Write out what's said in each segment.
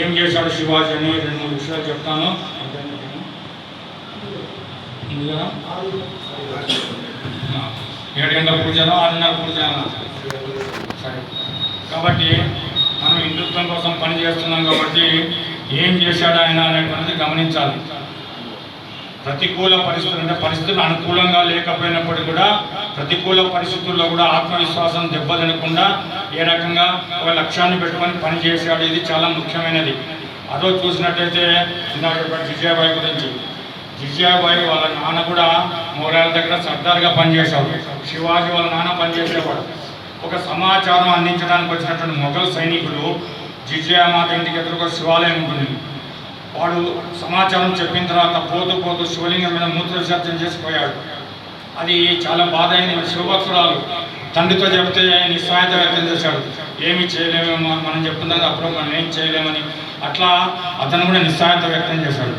ఏం చేశాడు శివాజీ అని రెండు మూడు విషయాలు చెప్తాను. ముందుగా ఏడు గంటల పూజను ఆరున్నర పూజను? సరే. కాబట్టి మనం హిందుత్వం కోసం పని చేస్తున్నాం కాబట్టి ఏం చేశాడు ఆయన అనేటువంటిది గమనించాలి. ప్రతికూల పరిస్థితులు అంటే పరిస్థితులు అనుకూలంగా లేకపోయినప్పటికీ కూడా ప్రతికూల పరిస్థితుల్లో కూడా ఆత్మవిశ్వాసం దెబ్బతినకుండా ఏ రకంగా ఒక లక్ష్యాన్ని పెట్టుకొని పనిచేసాడు ఇది చాలా ముఖ్యమైనది. అదో చూసినట్టయితే ఇందాక జిజాబాయి గురించి. జిజాబాయి వాళ్ళ నాన్న కూడా మూరాల దగ్గర సర్దార్గా పనిచేశాడు శివాజీ వాళ్ళ నాన్న పనిచేసేవాడు. ఒక సమాచారం అందించడానికి వచ్చినటువంటి మొఘల్ సైనికులు జిజియా మాత ఇంటికి ఎదురుగా శివాలయం ఉంటుంది. వాడు సమాచారం చెప్పిన తర్వాత పోతూ పోతూ శివలింగం మీద మూత్ర విసర్జన చేసిపోయాడు. అది చాలా బాధ అయిన శివభక్తురాలు తండ్రితో చెప్తే నిస్సాయత వ్యక్తం చేశాడు. ఏమి చేయలేమేమో మనం చెప్తున్నది అప్పుడు మనం ఏం చేయలేమని అట్లా అతను కూడా నిస్సాయత వ్యక్తం చేశాడు.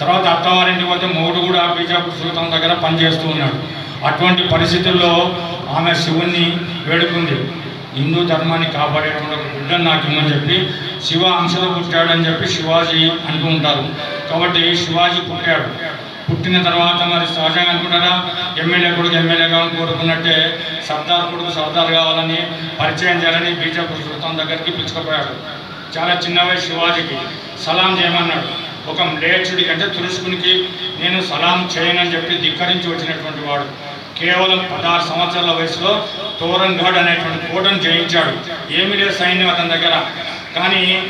తర్వాత అత్తవారింటికి పోతే మూడు కూడా బీజాపూర్ సుల్తాన్ దగ్గర పనిచేస్తూ ఉన్నాడు. అటువంటి పరిస్థితుల్లో ఆమె శివుణ్ణి వేడుకుంది. హిందూ ధర్మాన్ని కాపాడేటువంటి ఒక బిడ్డను నాకు ఇమ్మని చెప్పి శివ అంశలో పుట్టాడని చెప్పి శివాజీ అనుకుంటారు కాబట్టి శివాజీ పుట్టాడు. పుట్టిన తర్వాత మరి సహజంగా అనుకుంటారా? ఎమ్మెల్యే కొడుకు ఎమ్మెల్యే కావాలని కోరుకున్నట్టే సర్దార్ కొడుకు సర్దార్ కావాలని పరిచయం చేయాలని బీజేపీ సుల్తాన్ దగ్గరికి పిలుచుకుపోయాడు. చాలా చిన్న వయసు శివాజీకి. సలాం చేయమన్నాడు. ఒక మ్లేచ్చుడికి అంటే తురుష్కునికి నేను సలాం చేయనని చెప్పి ధిక్కరించి వచ్చినటువంటి వాడు. కేవలం పదహారు సంవత్సరాల వయసులో తోరణ్ఘడ్ అనేటువంటి కోటను జయించాడు. ఏమీ లేదు సైన్యం అతని దగ్గర. కానీ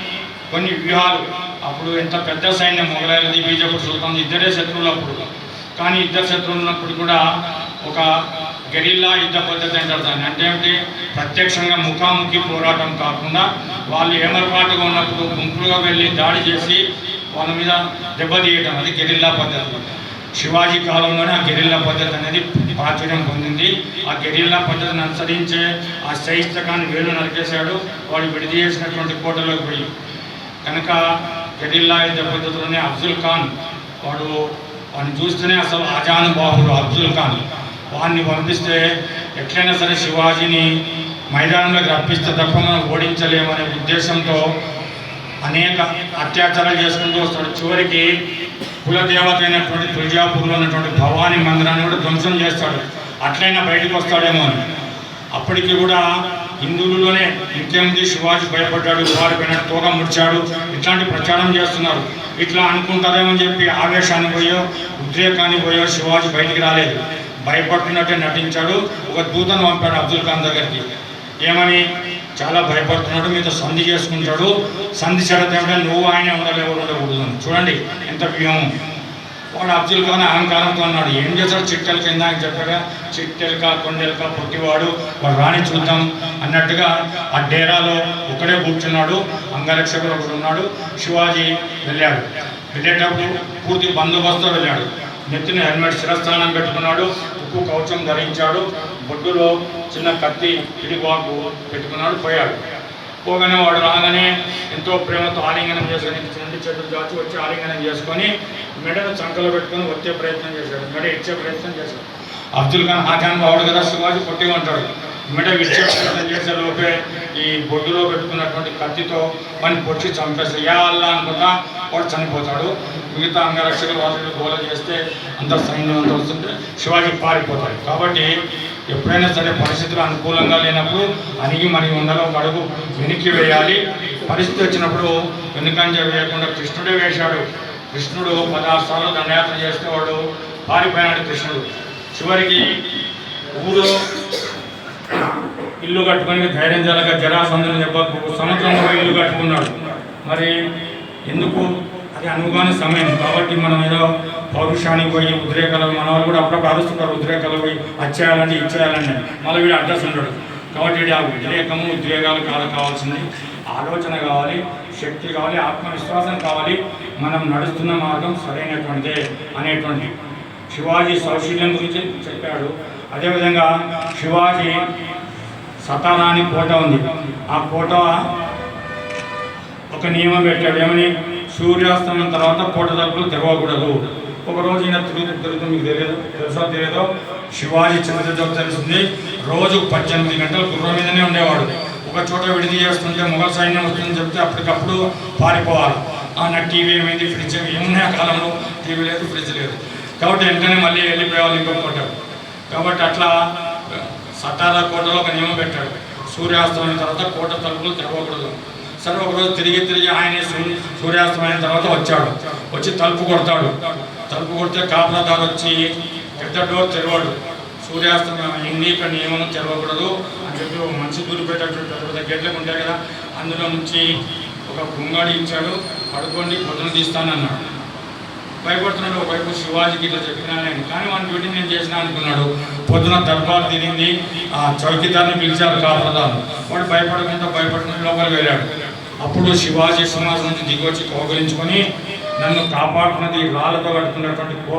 కొన్ని వ్యూహాలు. అప్పుడు ఎంత పెద్ద సైన్యం మొగలాయలది బీజేపీ సుల్తాన్ ఇద్దరే శత్రువులు అప్పుడు. కానీ ఇద్దరు శత్రువులు ఉన్నప్పుడు కూడా ఒక గెరిల్లా యుద్ధ పద్ధతి అంటారు దాన్ని. అంటే ఏమిటి? ప్రత్యక్షంగా ముఖాముఖి పోరాటం కాకుండా వాళ్ళు ఏమరపాటుగా ఉన్నప్పుడు గుంపులుగా వెళ్ళి దాడి చేసి వాళ్ళ మీద దెబ్బతీయటం. అది గెరిల్లా పద్ధతి. శివాజీ కాలంలోనే ఆ గెరిల్లా పద్ధతి అనేది ప్రాచుర్యం పొందింది. ఆ గెరిల్లా పద్ధతిని అనుసరించే ఆ శైస్తకాన్ని వేలు నరికేశాడు. వాడు విడిది చేసినటువంటి కోటలోకి పోయి. కనుక గెరిల్లా యుద్ధ పద్ధతిలోనే అఫ్జుల్ ఖాన్ వాడు వాడిని చూస్తేనే అసలు ఆజానుబాహుడు అబ్దుల్ ఖాన్. వాడిని పంపిస్తే ఎట్లయినా సరే శివాజీని మైదానంలోకి రప్పిస్తే తప్ప మనం ఓడించలేమనే ఉద్దేశంతో అనేక అత్యాచారాలు చేసుకుంటూ వస్తాడు. చివరికి కులదేవత అయినటువంటి తులజాపూర్లో ఉన్నటువంటి భవానీ మందిరాన్ని కూడా ధ్వంసం చేస్తాడు. అట్లయినా బయటకు వస్తాడేమో అని. అప్పటికి కూడా హిందువులలోనే ఇంకేముంది శివాజీ భయపడ్డాడు వారిపైన తోక ముడిచాడు ఇట్లాంటి ప్రచారం చేస్తున్నారు. ఇట్లా అనుకుంటారేమో అని చెప్పి ఆవేశాన్ని పోయో ఉద్రేకాన్ని పోయో శివాజీ బయటికి రాలేదు. భయపడుతున్నట్టే నటించాడు ఒక దూతను పంపాడు అబ్దుల్ ఖాన్ దగ్గరికి. ఏమని? చాలా భయపడుతున్నాడు మీతో సంధి చేసుకుంటాడు. సంధి షరత్ నువ్వు ఆయన ఉండలేవు ఉండకూడదు చూడండి ఎంత వ్యూహం. వాడు అబ్దుల్ ఖాన్ అహంకారంతో అన్నాడు ఏం చేశాడు? చిట్టెల కింద అని చెప్పగా చిట్టెలక కొండెలక పుట్టివాడు వాడు రాణి చూద్దాం. అన్నట్టుగా ఆ డేరాలో ఒకడే కూర్చున్నాడు. అంగరక్షకుడు ఒకడు ఉన్నాడు. శివాజీ వెళ్ళాడు. వెళ్ళేటప్పుడు పూర్తి బందోబస్తు వెళ్ళాడు. నెత్తిన హెల్మెట్ శిరస్థానం పెట్టుకున్నాడు. ఉప్పు కవచం ధరించాడు. బొడ్డులో చిన్న కత్తి ఇడిబాకు పెట్టుకున్నాడు పోయాడు. పోగానే వాడు రాగానే ఎంతో ప్రేమతో ఆలింగనం చేసుకొని రెండు చేతులు దాచి వచ్చి ఆలింగనం చేసుకొని మెడను చంకలో పెట్టుకొని వచ్చే ప్రయత్నం చేశాడు. మెడ ఇచ్చే ప్రయత్నం చేశాడు. అబ్దుల్ ఖాన్ హాజాన్ వాడు కదా శివాజీ పొట్టిగా ఉంటాడు. మెడ విచ్చే చేసే లోపే ఈ బొడ్డులో పెట్టుకున్నటువంటి కత్తితో మనం పొడిచి చంపేస్తాడు యా అల్లా వాడు చనిపోతాడు. మిగతా అంగరక్షక వాళ్ళు గోల చేస్తే అంత సైన్యం అంతా వస్తుంటే శివాజీ పారిపోతాడు. కాబట్టి ఎప్పుడైనా సరే పరిస్థితులు అనుకూలంగా లేనప్పుడు అణిగి మణిగి ఉండాలి ఒక అడుగు వెనక్కి వేయాలి. పరిస్థితి వచ్చినప్పుడు వెనుకంజ వేయకుండా కృష్ణుడే వేశాడు. కృష్ణుడు పదహారు సార్లు దండయాత్ర చేస్తే వాడు పారిపోయినాడు కృష్ణుడు. చివరికి ఊరు ఇల్లు కట్టుకొని ధైర్యం జరగ జరాసంధుని దెబ్బకు సంవత్సరంలో ఇల్లు కట్టుకున్నాడు. మరి ఎందుకు? అది అనుగాని సమయం. కాబట్టి మనం ఏదో పౌరుషానికి పోయి ఉద్రేకాలు మన వాళ్ళు కూడా అప్పుడప్పుడు అరుస్తుంటారు. ఉద్రేకాలు పోయి వచ్చేయాలంటే ఇచ్చేయాలండి మళ్ళీ వీడు అడ్రస్ ఉండడు కాబట్టి ఆ ఉద్రేకము ఉద్వేగాలు కాదు కావాల్సింది ఆలోచన కావాలి శక్తి కావాలి ఆత్మవిశ్వాసం కావాలి. మనం నడుస్తున్న మార్గం సరైనటువంటిదే అనేటువంటి శివాజీ సౌశీల్యం గురించి చెప్పాడు. అదేవిధంగా శివాజీ సతారా అని కోట ఉంది. ఆ కోట ఒక నియమం పెట్టాడు. ఏమని? సూర్యాస్తమయం తర్వాత కోట తలుపులు తెరవకూడదు. ఒక రోజు ఈయన తిరుగుతూ తిరుగుతూ మీకు తెలియదు తెలుసా తెలియదో శివాజీ చంద్రదేవ్ తెలుస్తుంది. రోజు పద్దెనిమిది గంటలు గుర్రం మీదనే ఉండేవాడు. ఒక చోట విడిది చేస్తుంటే మొఘల్ సైన్యం వస్తుందని చెప్తే అప్పటికప్పుడు పారిపోవాలి. ఆయన నాకు టీవీ ఏమైంది? ఫ్రిడ్జ్ ఏమున్నాయి ఆ కాలంలో? టీవీ లేదు ఫ్రిడ్జ్ లేదు. కాబట్టి వెంటనే మళ్ళీ వెళ్ళిపోయేవాళ్ళు ఇంకొక కాబట్టి అట్లా సటారా కోటలో ఒక నియమం పెట్టాడు. సూర్యాస్తమైన తర్వాత కోట తలుపులు తెరవకూడదు. సరే ఒకరోజు తిరిగి తిరిగి ఆయన సూ- సూర్యాస్తమైన తర్వాత వచ్చాడు. వచ్చి తలుపు కొడతాడు. తలుపు కొడితే కాపలాదారు వచ్చి పెద్ద డోర్ తెరవడు. సూర్యాస్తమయం ఎన్ని ఇక్కడ నియమం తెరవకూడదు అని చెప్పి ఒక మనిషి దూరిపోయేటటువంటి పెద్ద పెద్ద గేట్లకు ఉంటాయి కదా అందులో నుంచి ఒక గుంగాడి ఇచ్చాడు. పడుకోండి పొద్దున తీస్తానన్నాడు. భయపడుతున్నాడు ఒకవైపు శివాజీకి ఇట్లా చెప్పినా నేను కానీ వాడిని డ్యూటీ నేను చేసిన అనుకున్నాడు. పొద్దున దర్బార్ తిరిగింది ఆ చౌకీదారిని పిలిచారు కాపలాదారు వాడు భయపడకుండా భయపడకుండా లోపలికి వెళ్ళాడు. అప్పుడు శివాజీ సింహాసనం నుంచి దిగొచ్చి కౌగలించుకొని నన్ను కాపాడుతున్నది రాళ్ళతో కట్టుకున్నటువంటి కో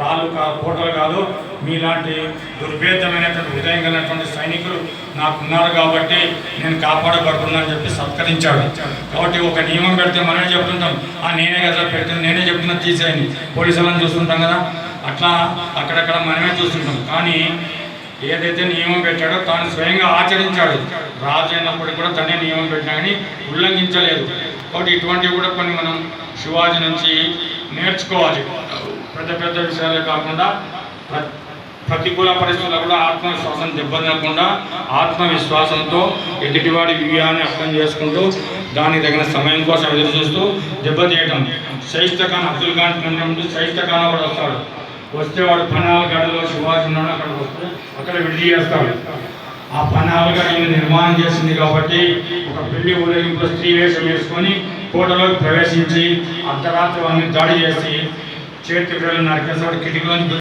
రాళ్ళు కా కోటలు కాదు మీలాంటి దుర్భేదమైనటువంటి హృదయం కలిగినటువంటి సైనికులు నాకున్నారు కాబట్టి నేను కాపాడబడుతున్నానని చెప్పి సత్కరించాడు. కాబట్టి ఒక నియమం పెడితే మనమే చెప్తుంటాం. ఆ నేనే కదా పెడుతుంది నేనే చెప్తున్నా తీసేయండి. పోలీసులను చూస్తుంటాం కదా. అట్లా అక్కడక్కడ మనమే చూస్తుంటాం. కానీ ఏదైతే నియమం పెట్టాడో తాను స్వయంగా ఆచరించాడు. రాజు అయినప్పటికీ కూడా తనే నియమం పెట్టినా కానీ ఉల్లంఘించలేదు. కాబట్టి ఇటువంటివి కూడా కొన్ని మనం శివాజీ నుంచి నేర్చుకోవాలి. పెద్ద పెద్ద విషయాలే కాకుండా ప్ర- ప్రతికూల పరిస్థితుల్లో కూడా ఆత్మవిశ్వాసం దెబ్బతినకుండా ఆత్మవిశ్వాసంతో ఎదుటివాడి వ్యూహాన్ని అర్థం చేసుకుంటూ దానికి తగిన సమయం కోసం ఎదురు చూస్తూ దెబ్బతీయటం షైస్తా ఖాన్ అబ్దుల్ ఖాన్ కంటే ముందు షైస్తా ఖాన్ కూడా వస్తాడు. వస్తే వాడు పనాలగడలో శివాజీ ఉన్నాడు అక్కడ వస్తే అక్కడ విడిది చేస్తాడు. ఆ పనాల్ ఈయన నిర్మాణం చేసింది కాబట్టి ఒక పెళ్ళి ఊరేగింపు స్త్రీ వేషం వేసుకొని కోటలోకి ప్రవేశించి అర్ధరాత్రి వాళ్ళని దాడి చేసి చేతి వేలు నరికేసాడు కిటికీలోంచి